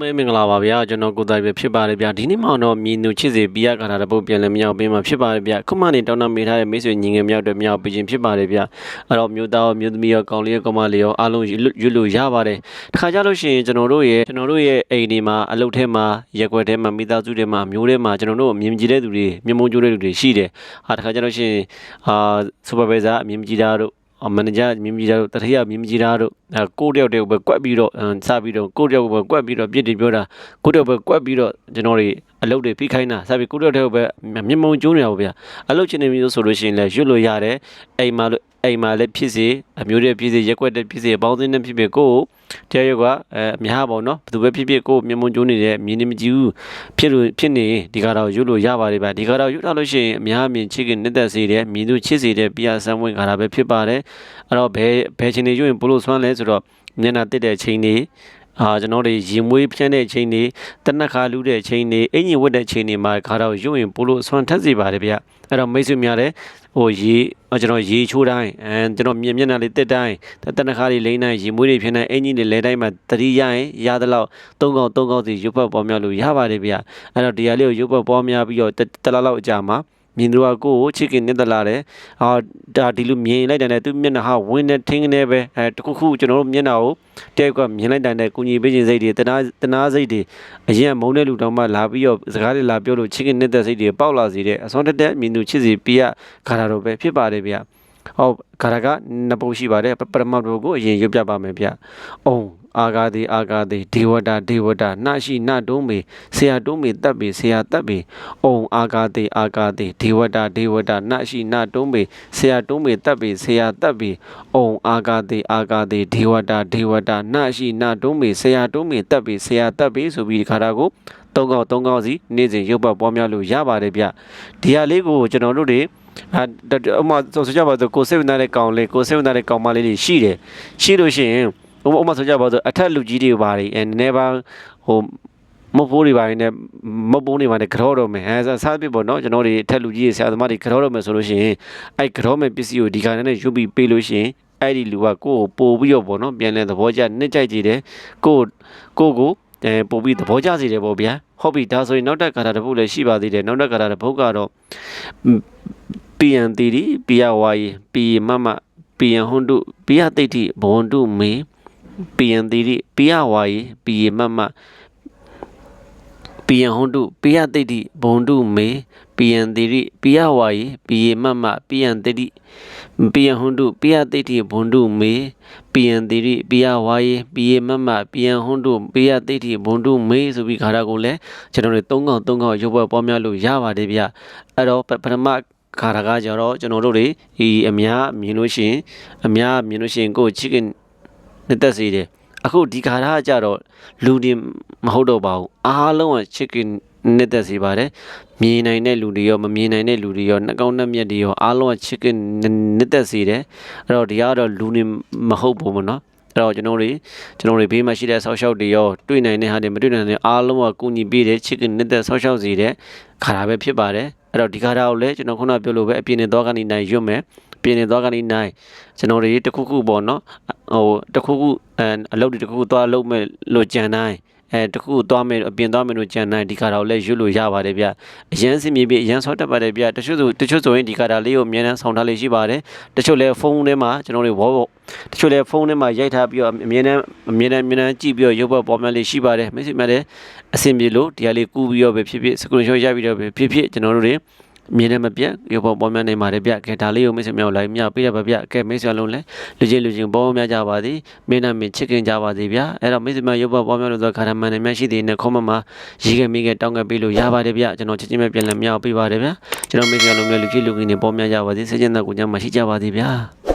မဲမင်္ဂလာပါဗျာကျွန်တော်ကိုသားပြဖြစ်ပါတယ်ဗျာဒီနေ့မှတော့မြင်းနူချစ်စီပြရခါတာတပုတ်ပြန်လဲမြောက်ပေးမှာဖြစ်ပါတယ်ဗျာခုမှနေတောင်းတမေးထားတဲ့မိတ်ဆွေညီငယ်မြောက်တွေမြောက်ပေးခြင်းဖြစ်ပါတယ်ဗျာအဲ့တော့မျိုးသားရောမျိုးသမီးရောကောင်လေးရောကောင်မလေးရောအားလုံးရွတ်လို့ရပါတယ်တခါကြလို့ရှိရင်ကျွန်တော်တို့ရဲ့ကျွန်တော်တို့ရဲ့အိမ်ဒီမှာအလုပ်ထဲမှာရက်ွက်ထဲမှာမိသားစုထဲမှာမျိုးထဲမှာကျွန်တော်တို့အမြင်ကြည့်တဲ့သူတွေမျက်မှောက်ကြည့်တဲ့သူတွေရှိတယ်ဟာတခါကြလို့ရှိရင်အာစူပါဗိုင်ဇာအမြင်ကြည့်တာတို့ မန်နေဂျာမြင်မြင်တို့တထရမြင်မြင်တို့အဲကိုတယောက်တယောက်ပဲကွက်ပြီးတော့စပြီးတော့ကိုတယောက်ပဲကွက်ပြီးတော့ပြစ်တယ်ပြောတာကိုတယောက်ပဲကွက်ပြီးတော့ကျွန်တော်တွေအလုပ်တွေဖိခိုင်းတာစပြီးကိုတယောက်တယောက်ပဲမျက်မှောင်ကျိုးနေတာပေါ့ဗျာအလုပ်ချင်နေမျိုးဆိုလို့ရှိရင်လည်းရွတ်လို့ရတယ်အိမ်မှာလို့ အိမ်မှာလည်းဖြစ်စေအမျိုးတွေဖြစ်စေရက်ွက်တဲ့ဖြစ်စေအပေါင်းအသင်းနဲ့ဖြစ်ဖြစ်ကိုတရားရုပ်ကအများပေါ့နော်ဘယ်သူပဲဖြစ်ဖြစ်ကိုမျက်မှောင်ကျိုးနေတဲ့မြင်နေမကြည့်ဘူးဖြစ်လို့ဖြစ်နေဒီကတော့ရွတ်လို့ရပါတယ်ဗျာဒီကတော့ရွတ်ထားလို့ရှိရင်အများအမြင်ချစ်ခင်နှစ်သက်စေတယ်မြင်သူချစ်စေတဲ့ပြဆန်းဝင်ခါတာပဲဖြစ်ပါတယ်အဲ့တော့ဘယ်ဘယ်ချိန်နေရွရင်ဘလို့ဆွမ်းလဲဆိုတော့မျက်နှာတက်တဲ့ချိန်တွေ အာကျွန်တော်တို့ရင်မွေးဖြန်းတဲ့ချိန်တွေတနက်ခါလူတဲ့ချိန်တွေအင်ကြီးဝတ်တဲ့ချိန်တွေမှာခါတော့ရွရင်ဘလို့ဆွမ်းထက်စေပါတယ်ဗျအဲ့တော့မိတ်ဆွေများလည်းဟိုရေကျွန်တော်ရေချိုးတိုင်းအဲကျွန်တော်မြင်မျက်နှာလေးတက်တိုင်းတနက်ခါလေးလိမ့်တိုင်းရင်မွေးတွေဖြန်းတိုင်းအင်ကြီးတွေလဲတိုင်းမှာတတိရရင်ရသလောက်သုံးកောက်သုံးកောက်စီရုပ်ပတ်ပေါ်များလို့ရပါတယ်ဗျအဲ့တော့ဒီဟာလေးကိုရုပ်ပတ်ပေါ်များပြီးတော့တလားလောက်အကြာမှာ မြင်သူကကိုကိုချစ်ခင်နေတလာတယ်။အာဒါဒီလိုမြင်လိုက်တယ်သူမျက်နှာဟာဝင်းနေထင်းနေပဲအဲတခုခုကျွန်တော်တို့မျက်နှာကိုတယောက်ကမြင်လိုက်တယ်ကုညီပေးခြင်းစိတ်တွေတနာတနာစိတ်တွေအရင်မုန်းတဲ့လူတောင်မှလာပြီးတော့စကားတွေလာပြောလို့ချစ်ခင်နေတဲ့စိတ်တွေပေါက်လာစေတဲ့အစွမ်းတက်တဲ့မြင်သူချစ်စီပြရခါတာတော့ပဲဖြစ်ပါတယ်ဗျ။ဟောခါရကနှစ်ပုံရှိပါတယ်ပရမတ်ဘုကိုအရင်ရွတ်ပြပါမယ်ဗျ။အောင် အာဂါတိအာဂါတိဒေဝတာဒေဝတာနှရှိနှတုံးမေဆရာတုံးမေတပ်ပေဆရာတပ်ပေအုံအာဂါတိအာဂါတိဒေဝတာဒေဝတာနှရှိနှတုံးမေဆရာတုံးမေတပ်ပေဆရာတပ်ပေအုံအာဂါတိအာဂါတိဒေဝတာဒေဝတာနှရှိနှတုံးမေဆရာတုံးမေတပ်ပေဆရာတပ်ပေဆိုပြီးဒီခါတာကိုသုံးကောက်သုံးကောက်စီနေ့စဉ်ရုပ်ပတ်ပွားများလို့ရပါတယ်ဗျဒီဟာလေးကိုကျွန်တော်တို့တွေအဲအမဆိုကြပါတော့ကိုစိတ်ဝင်စားတဲ့ကောင်လေးကိုစိတ်ဝင်စားတဲ့ကောင်မလေးတွေရှိတယ်ရှိလို့ရှိရင် ဥပမာဆိုကြပါတော့အထက်လူကြီးတွေပါတွေအဲနည်းနည်းပါဟိုမဖို့တွေပါနေမပုံးတွေပါနေကြောတော့မယ်အဲစားပြပေါ့နော်ကျွန်တော်တွေအထက်လူကြီးတွေဆရာသမားတွေကြောတော့မယ်ဆိုလို့ရှိရင်အဲကြောမယ်ပစ္စည်းကိုဒီကနေ့နဲ့ယူပြီးပေးလို့ရှိရင်အဲ့ဒီလူကကိုယ့်ကိုပို့ပြီးတော့ပေါ့နော်ပြန်လဲသဘောကျနှစ်ကြိုက်ကြည့်တယ်ကိုကိုကိုအဲပို့ပြီးသဘောကျစေတယ်ပေါ့ဗျာဟုတ်ပြီဒါဆိုရင်နောက်တက်ကာတာတစ်ပုတ်လည်းရှိပါသေးတယ်နောက်တက်ကာတာတစ်ပုတ်ကတော့ပီယန်တီဒီပီယဝါယီပီမမပီယန်ဟွန်တုပီယတိတ်တိဘွန်တုမေ ပီယံတိရိပိယဝါယေပိယမမပိယံဟွန်တုပိယတိတိဘုံတုမေပိယံတိရိပိယဝါယေပိယမမပိယံတိတိပိယဟွန်တုပိယတိတိဘုံတုမေပိယံတိရိပိယဝါယေပိယမမပိယဟွန်တုပိယတိတိဘုံတုမေဆိုပြီးခါရကိုလည်းကျွန်တော်တို့၃កောင်၃កောင်ရုပ်ပွဲပေါ်များလို့ရပါတယ်ဗျအဲ့တော့ပထမခါရကကြတော့ကျွန်တော်တို့တွေဒီအများမြင်လို့ရှိရင်အများမြင်လို့ရှိရင်ကိုချစ်ခင် နှစ်သက်စေတယ်အခုဒီခါရကကြတော့လူတွေမဟုတ်တော့ပါဘူးအားလုံးက chicken နှစ်သက်စေပါတယ်မြင်နိုင်တဲ့လူတွေရောမမြင်နိုင်တဲ့လူတွေရောနှကောင်းနှက်မြက်တွေရောအားလုံးက chicken နှစ်သက်စေတယ်အဲ့တော့ဒီကတော့လူတွေမဟုတ်ဘူးမနော်အဲ့တော့ကျွန်တော်တွေကျွန်တော်တွေဘေးမှာရှိတဲ့ဆောက်ရှောက်တွေရောတွေ့နိုင်တဲ့ဟာတွေမတွေ့နိုင်တဲ့အားလုံးကကုညီပေးတဲ့ chicken နှစ်သက်ဆောက်ရှောက်စေတဲ့ခါရပဲဖြစ်ပါတယ်အဲ့တော့ဒီခါရကိုလည်းကျွန်တော်ခုနပြောလို့ပဲအပြင်းနဲ့တော့ကနေနိုင်ရွတ်မယ် ပြင်းနေသွားကနေနိုင်ကျွန်တော်တွေတခုခုပေါ့နော်ဟိုတခုခုအဲအလုပ်တွေတခုခုသွားလုပ်မဲ့လို့ကြံနိုင်အဲတခုသွားမယ်အပြင်သွားမယ်လို့ကြံနိုင်ဒီကာတာကိုလည်းရွတ်လို့ရပါတယ်ဗျအရန်စင်မြေပြအရန်ဆော့တက်ပါတယ်ဗျတချို့ဆိုတချို့ဆိုရင်ဒီကာတာလေးကိုအများနဲ့ဆောင်းထားလေးရှိပါတယ်တချို့လည်းဖုန်းထဲမှာကျွန်တော်တွေဝေါ်တချို့လည်းဖုန်းထဲမှာရိုက်ထားပြီးတော့အမြဲတမ်းအမြဲတမ်းအမြဲတမ်းကြည့်ပြီးတော့ရုပ်ပေါ်ပေါ်မှလေးရှိပါတယ်မိတ်ဆွေများလည်းအဆင်ပြေလို့ဒီဟာလေးကူးပြီးတော့ပဲဖြစ်ဖြစ်စကရင်ရှော့ရပြီးတော့ပဲဖြစ်ဖြစ်ကျွန်တော်တို့တွေ မြင်နေမပြတ်ရုပ်ပေါ်ပေါ်များနေပါတယ်ဗျကဲဒါလေးကိုမိတ်ဆွေများလိုက်မြပေးရပါဗျကဲမိတ်ဆွေလုံးလဲလူချင်းလူချင်းပေါ်များကြပါသည်မင်းနာမင်းချစ်ခင်ကြပါသည်ဗျအဲ့တော့မိတ်ဆွေများရုပ်ပေါ်ပေါ်များလို့ဆိုခါရမန်နေများရှိသေးတဲ့ခေါမမှာရီခဲ့မိခဲ့တောင်းခဲ့ပေးလို့ရပါတယ်ဗျကျွန်တော်ချစ်ချင်းပဲပြန်လဲမြောက်ပေးပါတယ်ဗျကျွန်တော်မိတ်ဆွေလုံးလဲလူချင်းလူချင်းနေပေါ်များကြပါသည်စိတ်ကျဉ်သက်ကိုကြမှာရှိကြပါသည်ဗျ